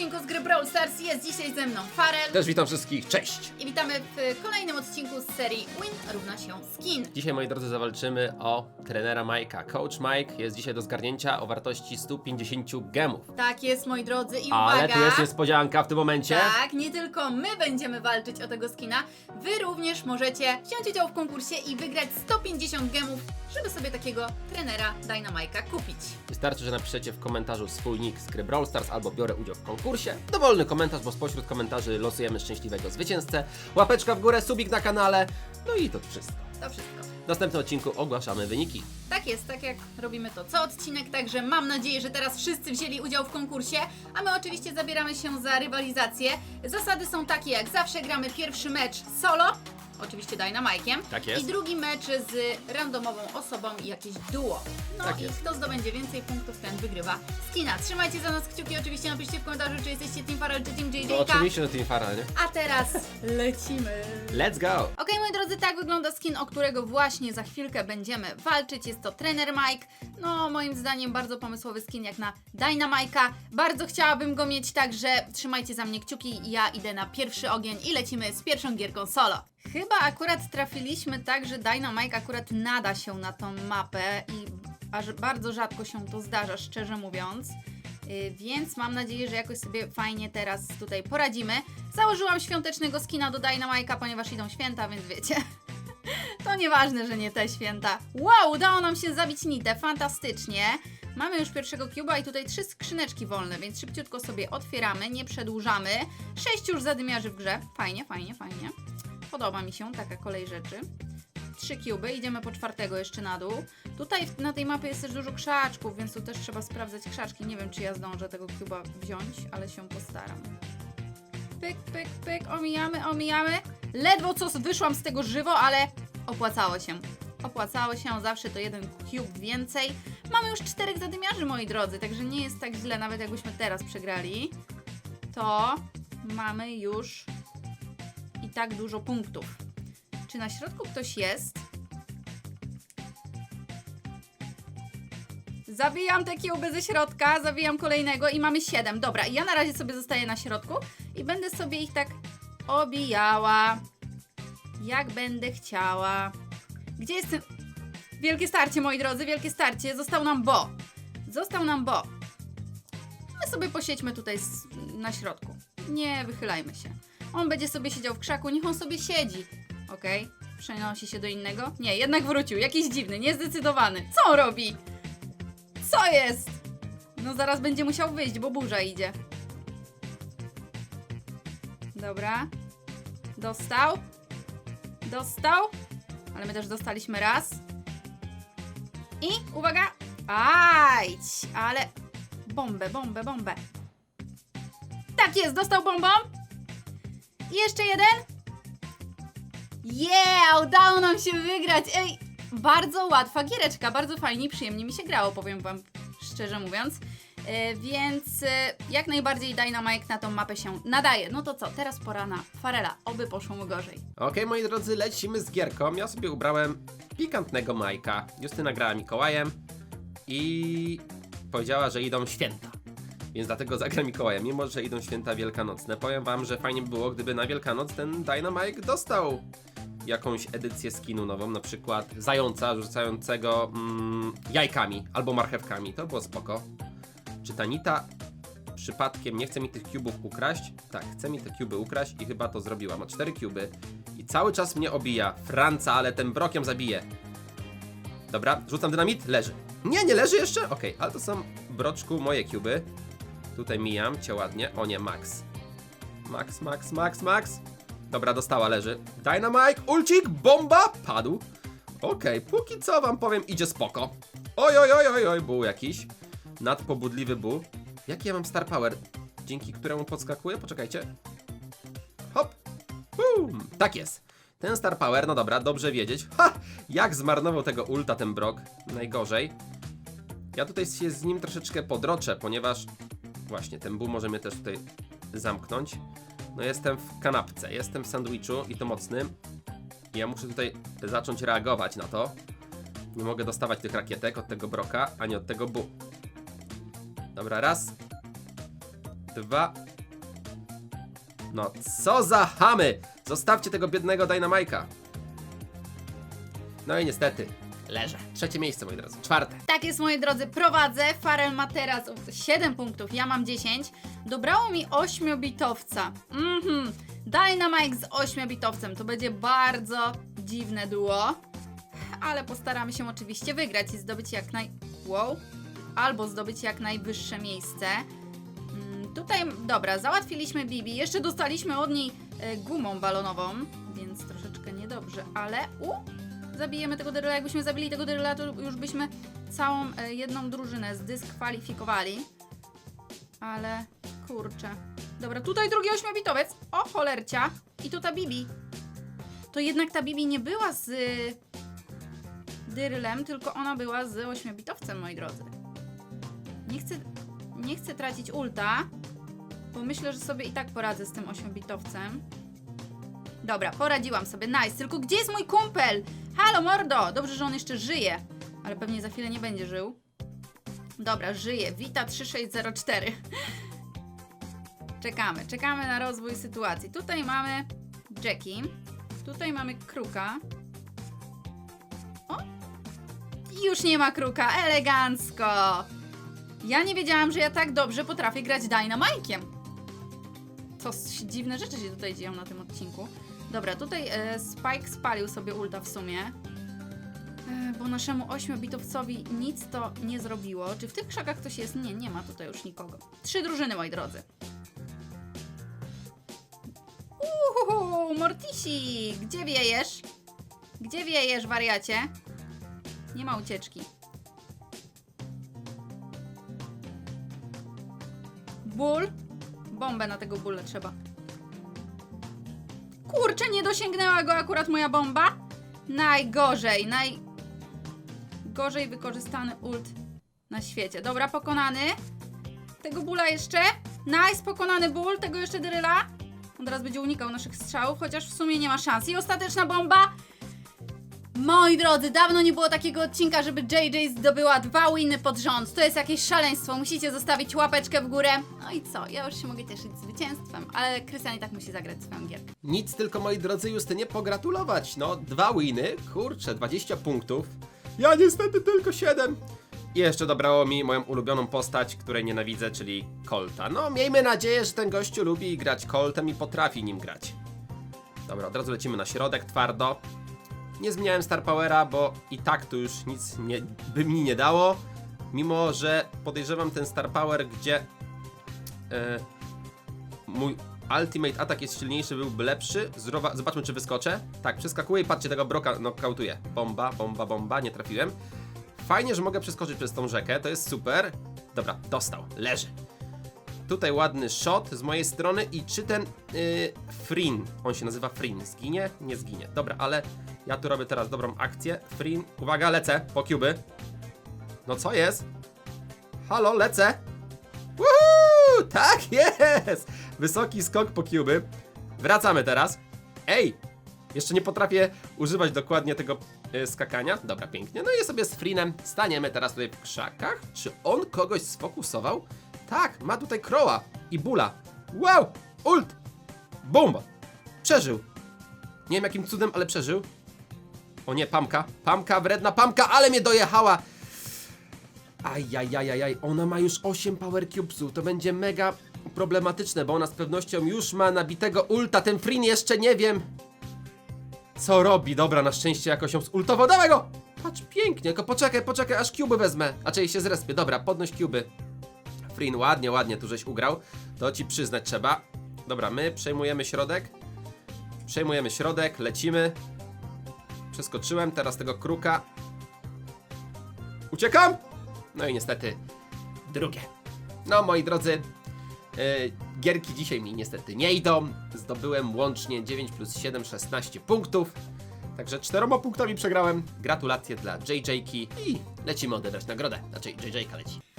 odcinku z gry Brawl Stars. Jest dzisiaj ze mną Farel. Też witam wszystkich, cześć! I witamy w kolejnym odcinku z serii Win równa się skin. Dzisiaj, moi drodzy, zawalczymy o trenera Majka. Coach Mike jest dzisiaj do zgarnięcia o wartości 150 gemów. Tak jest, moi drodzy, i Ale uwaga. tu jest niespodzianka w tym momencie. Tak, nie tylko my będziemy walczyć o tego skina, wy również możecie wziąć udział w konkursie i wygrać 150 gemów, żeby sobie takiego trenera Dynamike'a kupić. Wystarczy, że napiszecie w komentarzu swój nick z gry Brawl Stars albo biorę udział w konkursie. Dowolny komentarz, bo spośród komentarzy losujemy szczęśliwego zwycięzcę. Łapeczka w górę, subik na kanale. No i to wszystko. To wszystko. W następnym odcinku ogłaszamy wyniki. Tak jest, tak jak robimy to co odcinek, także mam nadzieję, że teraz wszyscy wzięli udział w konkursie, a my oczywiście zabieramy się za rywalizację. Zasady są takie jak zawsze, gramy pierwszy mecz solo, oczywiście Dynamike'iem, Tak jest. i drugi mecz z randomową osobą i jakieś duo. No Tak i jest. kto zdobędzie więcej punktów, ten wygrywa skina. Trzymajcie za nas kciuki, oczywiście napiszcie w komentarzu, czy jesteście Team Farrell, czy Team JJ. No oczywiście, że Team Farah, nie? A teraz lecimy. Let's go! Okej, moi drodzy, tak wygląda skin, o którego właśnie za chwilkę będziemy walczyć. Jest to trener Mike. No, moim zdaniem bardzo pomysłowy skin jak na Dynamike'a. Bardzo chciałabym go mieć, także trzymajcie za mnie kciuki. Ja idę na pierwszy ogień i lecimy z pierwszą gierką solo. Chyba akurat trafiliśmy tak, że Dynamike akurat nada się na tą mapę i aż bardzo rzadko się to zdarza, szczerze mówiąc. Yy, Więc mam nadzieję, że jakoś sobie fajnie teraz tutaj poradzimy. Założyłam świątecznego skina do Dynamike'a, ponieważ idą święta, więc wiecie. To nieważne, że nie te święta. Wow, udało nam się zabić nitę, fantastycznie. Mamy już pierwszego cuba i tutaj trzy skrzyneczki wolne, więc szybciutko sobie otwieramy, nie przedłużamy. Sześć już zadymiarzy w grze. Fajnie, fajnie, fajnie. Podoba mi się taka kolej rzeczy. Trzy cuby, idziemy po czwartego jeszcze na dół. Tutaj na tej mapie jest też dużo krzaczków, więc tu też trzeba sprawdzać krzaczki. Nie wiem, czy ja zdążę tego cuba wziąć, ale się postaram. Pyk, pyk, pyk, omijamy, omijamy. Ledwo co wyszłam z tego żywo, ale opłacało się. Opłacało się, zawsze to jeden cube więcej. Mamy już czterech zadymiarzy, moi drodzy, także nie jest tak źle, nawet jakbyśmy teraz przegrali. To mamy już tak dużo punktów. Czy na środku ktoś jest? Zawijam te kiełby ze środka, zawijam kolejnego i mamy 7. Dobra, ja na razie sobie zostaję na środku i będę sobie ich tak obijała. Jak będę chciała. Gdzie jest ten... Wielkie starcie, moi drodzy, wielkie starcie. Został nam Bo. Został nam Bo. My sobie posiedźmy tutaj na środku. Nie wychylajmy się. On będzie sobie siedział w krzaku, niech on sobie siedzi. Okej? Przenosi się do innego? Nie, jednak wrócił. Jakiś dziwny, niezdecydowany. Co on robi? Co jest? No zaraz będzie musiał wyjść, bo burza idzie. Dobra. Dostał. Dostał. Ale my też dostaliśmy raz. I uwaga. Ajdź, ale bombę, bombę, bombę. Tak jest, dostał bombą. I jeszcze jeden. Yeah, udało nam się wygrać. Ej, bardzo łatwa giereczka, bardzo fajnie i przyjemnie mi się grało, powiem wam szczerze mówiąc. E, więc e, jak najbardziej Dynamite na tą mapę się nadaje. No to co, teraz pora na Farela. Oby poszło mu gorzej. Okej, moi drodzy, lecimy z gierką. Ja sobie ubrałem pikantnego Majka. Justyna grała Mikołajem i powiedziała, że idą święta. Więc dlatego zagra Mikołajem, mimo że idą święta wielkanocne. Powiem wam, że fajnie by było, gdyby na Wielkanoc ten Dynamite dostał jakąś edycję skinu nową, na przykład zająca rzucającego mm, jajkami albo marchewkami. To było spoko. Czy Tanita przypadkiem nie chce mi tych kubów ukraść? Tak, chce mi te kuby ukraść i chyba to zrobiła. Ma cztery kuby i cały czas mnie obija. Franca, ale tym brokiem zabije. Dobra, rzucam dynamit, leży. Nie, nie leży jeszcze? Okej, ale to są, broczku, moje kuby. Tutaj mijam cię ładnie. O nie, Max. Max, Max, Max, Max. Dobra, dostała, leży. Dynamite, ulcik, bomba, padł. Okej, póki co wam powiem, idzie spoko. Oj, oj, oj, oj, oj, był jakiś. Nadpobudliwy był. Jaki ja mam star power, dzięki któremu podskakuję? Poczekajcie. Hop. Boom. Tak jest. Ten star power, no dobra, dobrze wiedzieć. Ha! Jak zmarnował tego ulta ten Brock. Najgorzej. Ja tutaj się z nim troszeczkę podroczę, ponieważ właśnie ten bull może mnie też tutaj zamknąć. No jestem w kanapce, jestem w sandwichu i to mocnym. Ja muszę tutaj zacząć reagować na to. Nie mogę dostawać tych rakietek od tego broka, ani od tego bu. Dobra, raz, dwa, No co za chamy! Zostawcie tego biednego Dynamike'a. No i niestety, leżę. Trzecie miejsce, moi drodzy. Czwarte. Tak jest, moi drodzy, prowadzę. Farel ma teraz 7 punktów, ja mam 10. Dobrało mi 8-bitowca. Mhm. Dynamite z 8-bitowcem. To będzie bardzo dziwne duo. Ale postaramy się oczywiście wygrać i zdobyć jak naj... Wow. Albo zdobyć jak najwyższe miejsce. Mm, Tutaj, dobra, załatwiliśmy Bibi. Jeszcze dostaliśmy od niej e, gumą balonową, więc troszeczkę niedobrze, ale u, zabijemy tego Dyryla. Jakbyśmy zabili tego Dyryla, to już byśmy całą e, jedną drużynę zdyskwalifikowali. Ale kurczę. Dobra, tutaj drugi ośmiobitowiec. O, cholercia. I tu ta Bibi. To jednak ta Bibi nie była z y, Dyrylem, tylko ona była z ośmiobitowcem, moi drodzy. Nie chcę, nie chcę tracić ulta, bo myślę, że sobie i tak poradzę z tym ośmiobitowcem. Dobra, poradziłam sobie, nice. Tylko gdzie jest mój kumpel? Halo, mordo! Dobrze, że on jeszcze żyje, ale pewnie za chwilę nie będzie żył. Dobra, żyje. Wita 3604. Czekamy, czekamy na rozwój sytuacji. Tutaj mamy Jackie, tutaj mamy Kruka. O! Już nie ma Kruka, elegancko! Ja nie wiedziałam, że ja tak dobrze potrafię grać Dynamike'iem. S- dziwne rzeczy się tutaj dzieją na tym odcinku. Dobra, tutaj e, Spike spalił sobie ulta w sumie. E, bo naszemu ośmiobitowcowi nic to nie zrobiło. Czy w tych krzakach ktoś jest? Nie, nie ma tutaj już nikogo. Trzy drużyny, moi drodzy. Uhuhu, Mortisi! Gdzie wiejesz? Gdzie wiejesz, wariacie? Nie ma ucieczki. Ból? Bombę na tego bóle trzeba. Kurczę, nie dosięgnęła go akurat moja bomba? Najgorzej, najgorzej wykorzystany ult na świecie. Dobra, pokonany. Tego bóla jeszcze. Nice, pokonany ból. Tego jeszcze Dyryla. On teraz będzie unikał naszych strzałów, chociaż w sumie nie ma szans. I ostateczna bomba. Moi drodzy, dawno nie było takiego odcinka, żeby JJ zdobyła dwa winy pod rząd. To jest jakieś szaleństwo. Musicie zostawić łapeczkę w górę. No i co? Ja już się mogę cieszyć zwycięstwem, ale Krystian i tak musi zagrać swoją gierkę. Nic tylko, moi drodzy, Justynie pogratulować. No, dwa winy, kurczę, 20 punktów. Ja niestety tylko 7. I jeszcze dobrało mi moją ulubioną postać, której nienawidzę, czyli Colta. No, miejmy nadzieję, że ten gościu lubi grać Coltem i potrafi nim grać. Dobra, od razu lecimy na środek, twardo. Nie zmieniałem Star Powera, bo i tak to już nic nie, by mi nie dało. Mimo, że podejrzewam ten Star Power, gdzie e, mój ultimate atak jest silniejszy, byłby lepszy. Zrowa, zobaczmy, czy wyskoczę. Tak, przeskakuję i patrzcie, tego broka knockoutuję. Bomba, bomba, bomba, nie trafiłem. Fajnie, że mogę przeskoczyć przez tą rzekę, to jest super. Dobra, dostał, leży. Tutaj ładny shot z mojej strony i czy ten yy, Frin, on się nazywa Frin, zginie? Nie zginie. Dobra, ale ja tu robię teraz dobrą akcję. Frin, uwaga, lecę po cuby. No co jest? Halo, lecę. Woohoo! Tak jest! Wysoki skok po cuby. Wracamy teraz. Ej! Jeszcze nie potrafię używać dokładnie tego y, skakania. Dobra, pięknie. No i sobie z Frinem staniemy teraz tutaj w krzakach. Czy on kogoś sfokusował? Tak, ma tutaj Crowa i Bula. Wow! Ult! Bomba! Przeżył. Nie wiem jakim cudem, ale przeżył. O nie, Pamka. Pamka, wredna Pamka, ale mnie dojechała. Ajajajajaj, ona ma już 8 Power Cubesów, to będzie mega problematyczne, bo ona z pewnością już ma nabitego ulta, ten Frin jeszcze nie wiem co robi, dobra, na szczęście jakoś ją zultował, dawaj go! Patrz, pięknie, tylko poczekaj, poczekaj, aż cuby wezmę, a czyli się zrespię, dobra, podnoś cuby. Frin, ładnie, ładnie tu żeś ugrał, to ci przyznać trzeba. Dobra, my przejmujemy środek, przejmujemy środek, lecimy. Przeskoczyłem, teraz tego kruka. Uciekam! No i niestety drugie. No moi drodzy, e, gierki dzisiaj mi niestety nie idą. Zdobyłem łącznie 9 plus 7, 16 punktów. Także czteroma punktami przegrałem. Gratulacje dla JJ-ki i lecimy odebrać nagrodę. Znaczy JJ-ka leci.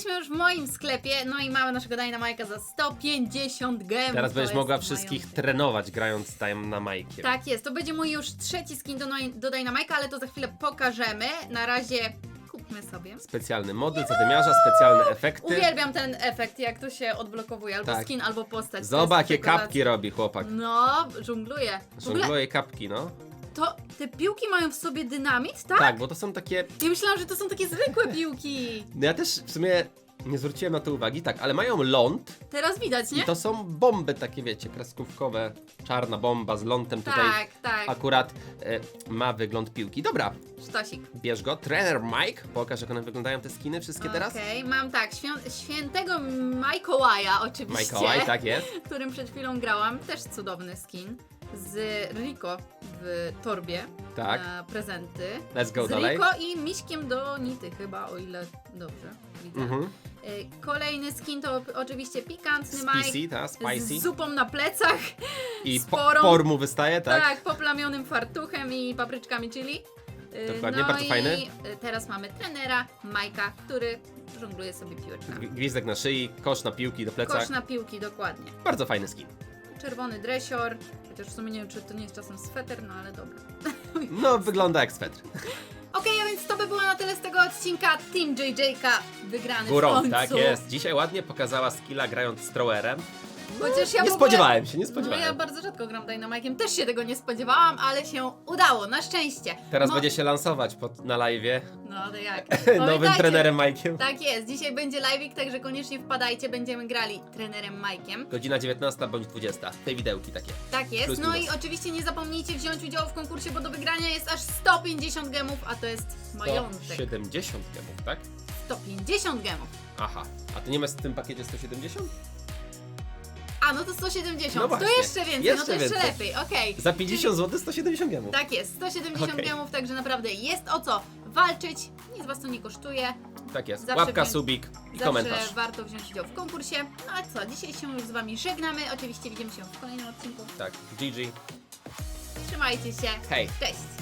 Jesteśmy już w moim sklepie, no i mamy naszego Dynamike'a za 150 gemów. Teraz będziesz mogła wszystkich trenować grając tam na majkiem. Tak jest, to będzie mój już trzeci skin do, do Dynamike'a, ale to za chwilę pokażemy. Na razie kup zróbmy sobie. Specjalny model zadymiarza, specjalne efekty. Uwielbiam ten efekt, jak to się odblokowuje, albo Tak. skin, albo postać. To Zobacz, jest jakie rewelacja. kapki robi chłopak. No, żongluje. W ogóle Żongluje kapki, no. To te piłki mają w sobie dynamit, tak? Tak, bo to są takie... Ja myślałam, że to są takie zwykłe piłki. No ja też w sumie nie zwróciłem na to uwagi, tak, ale mają ląd Teraz widać, nie? i to są bomby takie, wiecie, kreskówkowe. Czarna bomba z lądem tutaj Tak, tak. akurat e, ma wygląd piłki. Dobra, Sztosik. bierz go. Trener Mike, pokaż jak one wyglądają te skiny wszystkie teraz. Okej, mam tak, świą- świętego Mikołaja oczywiście, Mikołaj, tak jest. którym przed chwilą grałam, też cudowny skin, z Rico w torbie Tak. na prezenty. Let's go z dalej. Rico i miśkiem do Nity chyba, o ile dobrze widzę. Mhm. Y, Kolejny skin to oczywiście pikantny Spicy, Mike ta, spicy. z zupą na plecach, I po, sporą. por mu wystaje, tak? tak, poplamionym fartuchem i papryczkami chili. Y, Dokładnie, no bardzo i fajny. y, teraz mamy trenera Majka, który żongluje sobie piłeczkami. Gwizdek na szyi, kosz na piłki do plecach. Kosz na piłki, dokładnie. Bardzo fajny skin. Czerwony dresior, chociaż w sumie nie wiem, czy to nie jest czasem sweter, no ale dobra. No, wygląda jak swetr. Okej, a więc to by było na tyle z tego odcinka. Team JJ'ka wygrany w Górą, końcu. tak jest. Dzisiaj ładnie pokazała skilla grając z throwerem. Chociaż ja nie ogóle- spodziewałem się, nie No spodziewałem. ja bardzo rzadko gram Dynamike'iem, też się tego nie spodziewałam, ale się udało, na szczęście. Teraz Mo- będzie się lansować pod, na live'ie No to jak? nowym Pamiętajcie, trenerem Mike'iem. Tak jest, dzisiaj będzie live'ik, także koniecznie wpadajcie, będziemy grali trenerem Mike'iem. Godzina 19 bądź 20. Te widełki takie. Tak jest, Plus no minus. i oczywiście nie zapomnijcie wziąć udziału w konkursie, bo do wygrania jest aż 150 gemów, a to jest majątek. 70 gemów, tak? 150 gemów. Aha. A to nie ma w tym pakiecie 170? A, no to 170, No to właśnie, jeszcze więcej, no to jeszcze więcej. lepiej, okej. Za 50 zł 170 gemów. Tak jest, 170 Okej. gemów, także naprawdę jest o co walczyć, nic was to nie kosztuje, Tak jest. Zawsze Łapka, wie- subik i zawsze komentarz. warto wziąć udział w konkursie. No a co, dzisiaj się już z wami żegnamy, oczywiście widzimy się w kolejnym odcinku. Tak. GG. Trzymajcie się, Hej. cześć!